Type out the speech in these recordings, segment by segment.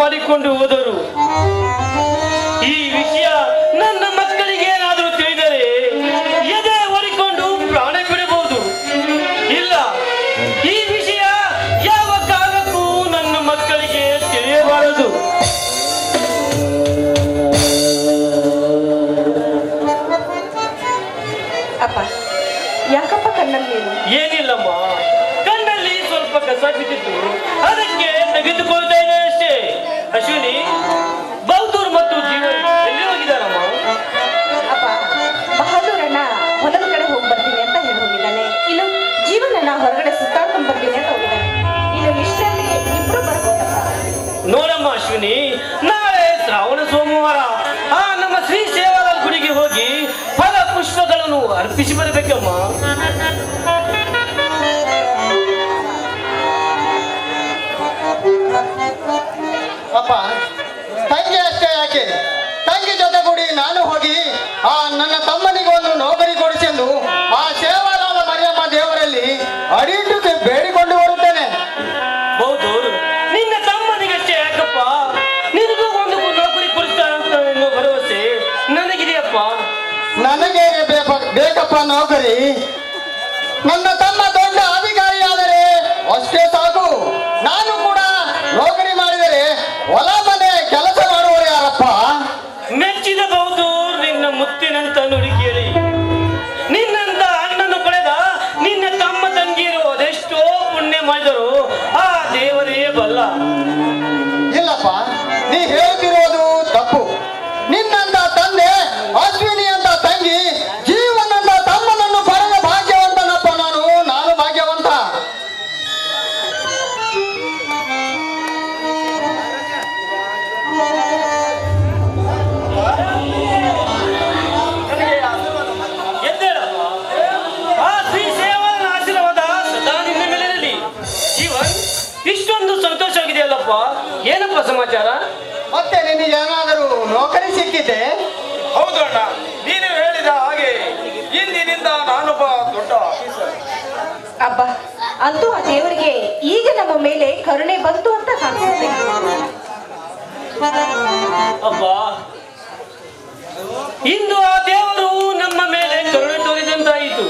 ಮಾಡಿಕೊಂಡು ಹೋದರು. ಬನ್ನಿ. ನಾಳೆ ಶ್ರಾವಣ ಸೋಮವಾರ. ಆ, ನಮ್ಮ ಶ್ರೀ ಸೇವಾಲ ಗುಡಿಗೆ ಹೋಗಿ ಫಲ ಪುಷ್ಪಗಳನ್ನು ಅರ್ಪಿಸಿ ಬರಬೇಕಮ್ಮ. ಪಾಪ obtienen tan ಸಮಾಚಾರ? ಮತ್ತೆ ನಿನಗೆ ಏನಾದರೂ ನೌಕರಿ ಸಿಕ್ಕಿದೆ? ಹೌದು ಅಣ್ಣ ನೀನು ಹೇಳಿದ ಹಾಗೆ ಇಂದಿನಿಂದ ನಾನೊಬ್ಬ ದೊಡ್ಡ ಆಫೀಸರ್ ಅಬ್ಬ ಅಂತೂ ಆ ದೇವರಿಗೆ ಈಗ ನಮ್ಮ ಮೇಲೆ ಕರುಣೆ ಬಂತು ಅಂತ ಕಾಣಿಸುತ್ತೆ. ಅಬ್ಬ. ಇಂದು ಆ ದೇವರು ನಮ್ಮ ಮೇಲೆ ಕರುಣೆ ತೋರಿದಂತಾಯಿತು.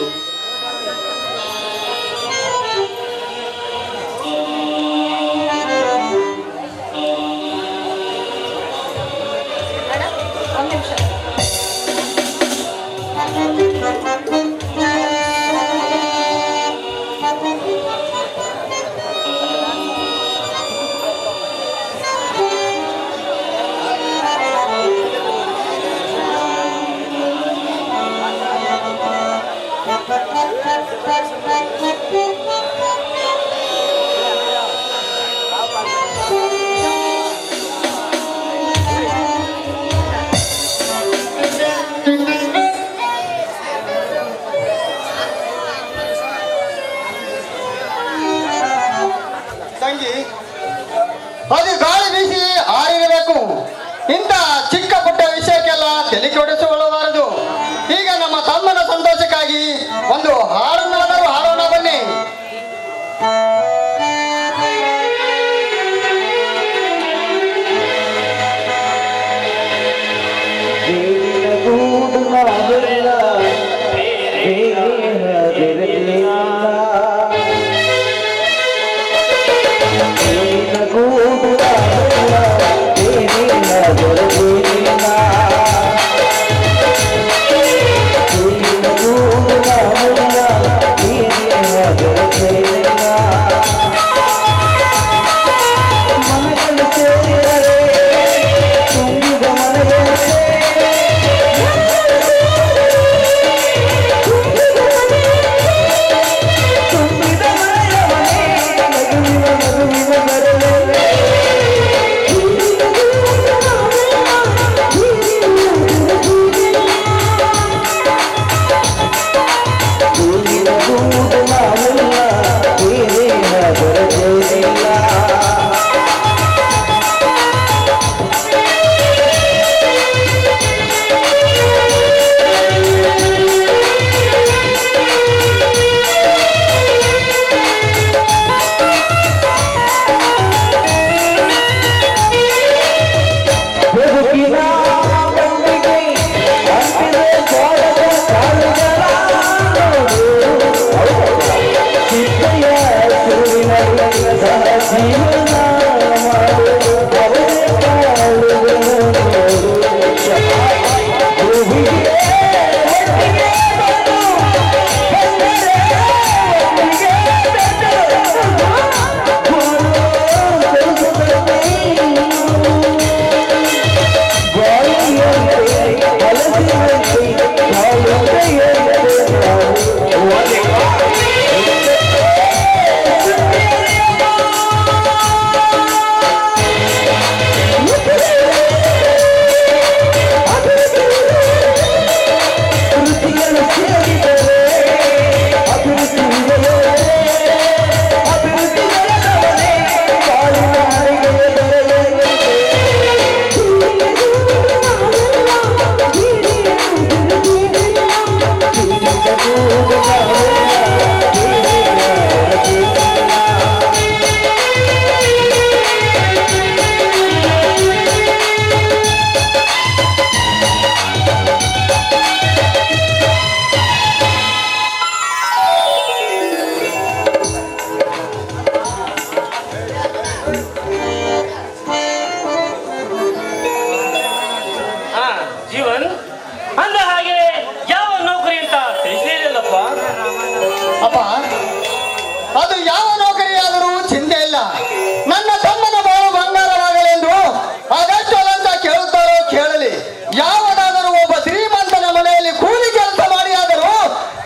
ಅಪ್ಪ, ಅದು ಯಾವ ನೌಕರಿಯಾದರೂ ಚಿಂತೆ ಇಲ್ಲ. ನನ್ನ ತಮ್ಮನ ಬಾಳು ಬಂಗಾರವಾಗಲೆಂದು ಆದಷ್ಟು ಅಲಂತ ಕೇಳುತ್ತಾರೋ ಕೇಳಲಿ. ಯಾವನಾದರೂ ಒಬ್ಬ ಶ್ರೀಮಂತನ ಮನೆಯಲ್ಲಿ ಕೂಲಿ ಕೆಲಸ ಮಾಡಿಯಾದರೂ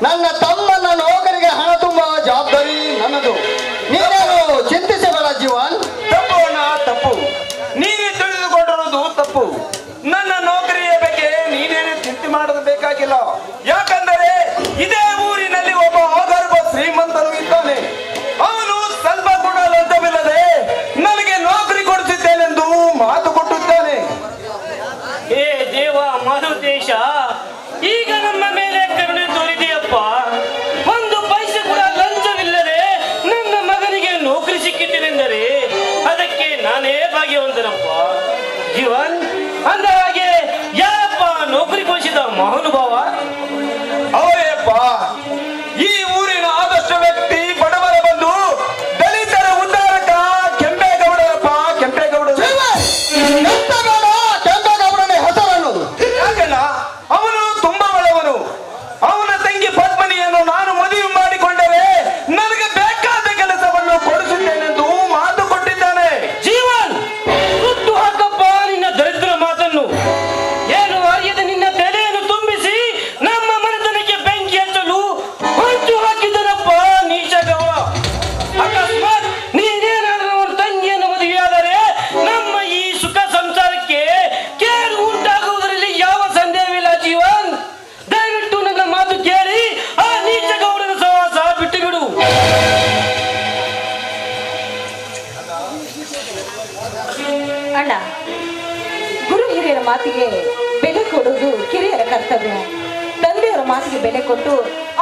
ನನ್ನ ತಮ್ಮನ ನೌಕರಿಗೆ ಹಣ ತುಂಬುವ ಜವಾಬ್ದಾರಿ ನನ್ನದು. ನೀನೇನು ಚಿಂತಿಸಬೇಡ ಜೀವನ್? ತಪ್ಪು ಅಣ್ಣ, ತಪ್ಪು. ನೀವೇ ತಿಳಿದುಕೊಂಡಿರುವುದು ತಪ್ಪು. 忙着吧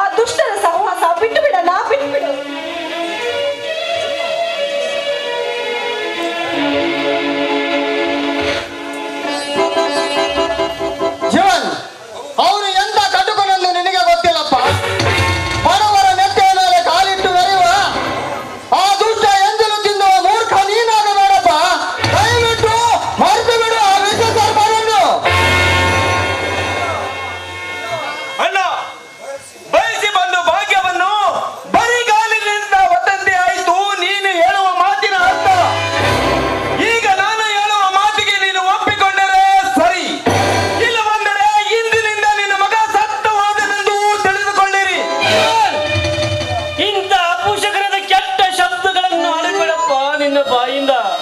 ಆ ದುಷ್ಟರ ಸಹವಾಸ ಬಿಟ್ಟು ಬಿಡಲ್ಲ ಬಿಟ್ಟು ಬಿಡು. ainda, vai indo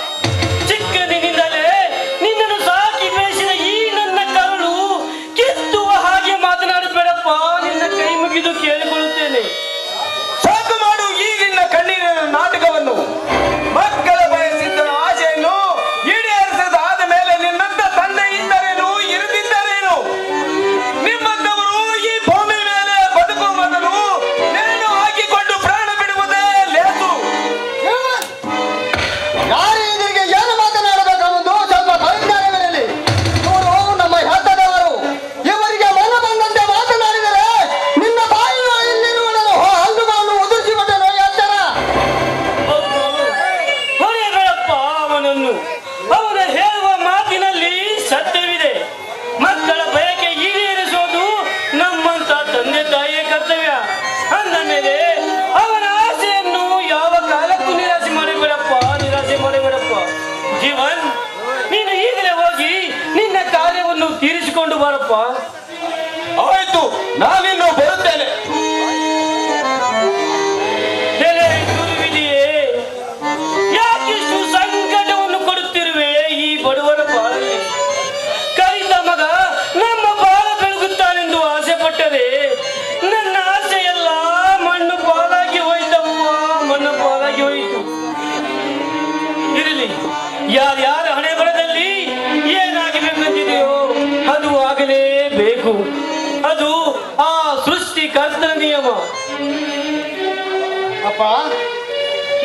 ಅಪ್ಪ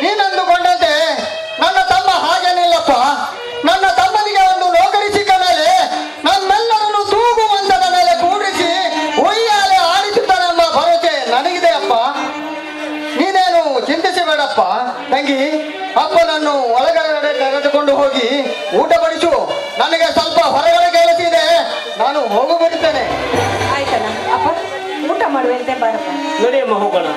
ನೀನಂದುಕೊಂಡಂತೆ ನನ್ನ ತಮ್ಮ ಹಾಗೇನಿಲ್ಲಪ್ಪ ನನ್ನ ತಮ್ಮನಿಗೆ ಒಂದು ನೌಕರಿ ಸಿಕ್ಕ ಮೇಲೆ ನಮ್ಮೆಲ್ಲರನ್ನು ತೂಗುವಂತನ ಮೇಲೆ ಕೂಡಿಸಿ ಉಯ್ಯಾಲೆ ಆಡಿಸುತ್ತಾನೆಂಬ ಭರವಸೆ ನನಗಿದೆ ಅಪ್ಪ. ನೀನೇನು ಚಿಂತಿಸಬೇಡಪ್ಪ. ತಂಗಿ ಅಪ್ಪನನ್ನು ಒಳಗಡೆ ಕರೆದುಕೊಂಡು ಹೋಗಿ ಊಟ ಬಡಿಸು ನನಗೆ ಸ್ವಲ್ಪ ಹೊರಗಡೆ ಕೇಳಿಸಿದೆ ನಾನು ಹೋಗು ಬರುತ್ತೇನೆ. ಆಯ್ತಣ್ಣ. ಅಪ್ಪ ಊಟ ಮಾಡುವಂತೆ ಬಾರಪ್ಪ ನಡೆಯಮ್ಮ ಹೋಗೋಣ.